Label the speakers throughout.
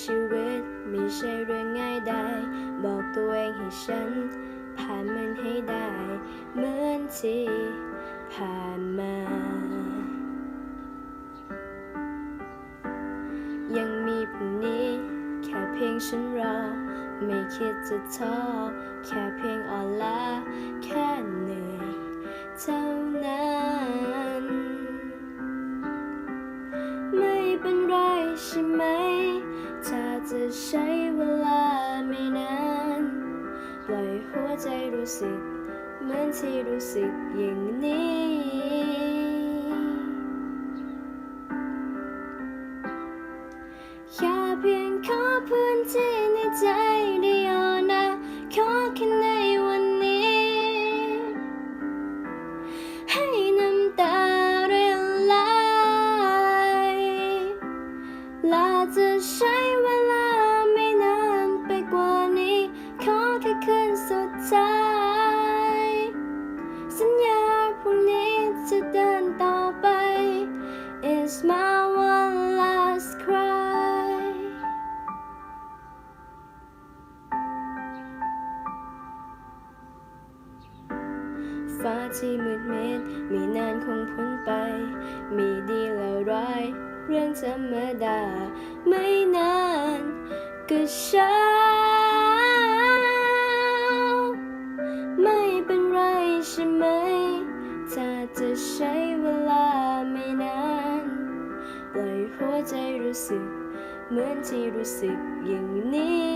Speaker 1: ชีวิตไม่ใช่เรื่องง่ายได้ บอกตัวเองให้ฉัน ผ่านมันให้ได้ เหมือนที่ผ่านมา ยังมีพรุ่งนี้ แค่เพียงฉันรอ ไม่คิดจะท้อแค่เพียงอ่อนล้าแค่เหนื่อยเท่านั้น ไม่เป็นไรใช่ไหม รู้สึก เหมือนที่รู้สึกอย่างนี้ แค่เพียงขอพื้นที่ในใจเดียวนะ ขอแค่ในวันนี้ ให้น้ำตาเรื่อไหลละจะใช้ คืนสุดท้าย สัญญาพรุ่งนี้จะเดินต่อไป It's my one last cry ฟ้าที่มืดมิดมีนานคงพ้นไป มีดีและร้าย เรื่องธรรมดา ไม่นานก็เช้า ถ้าจะใช้เวลาไม่นาน ปล่อยหัวใจรู้สึก เหมือนที่รู้สึกอย่างนี้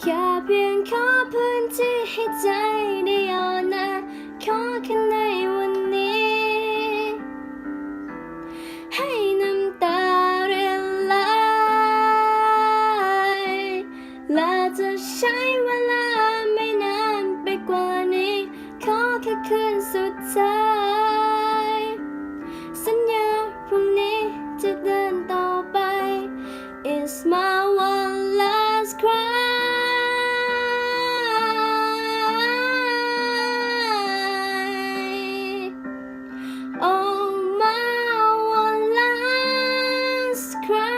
Speaker 1: แค่เพียงขอพื้นที่ให้ใจได้ยอมนะขอแค่ในวัน ดินต่อไป It's my one last cry Oh my one last cry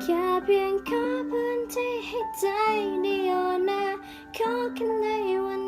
Speaker 1: แค่เพียงขอพื้นที่ให้ใจได้ยอมนะขอแค่ในวัน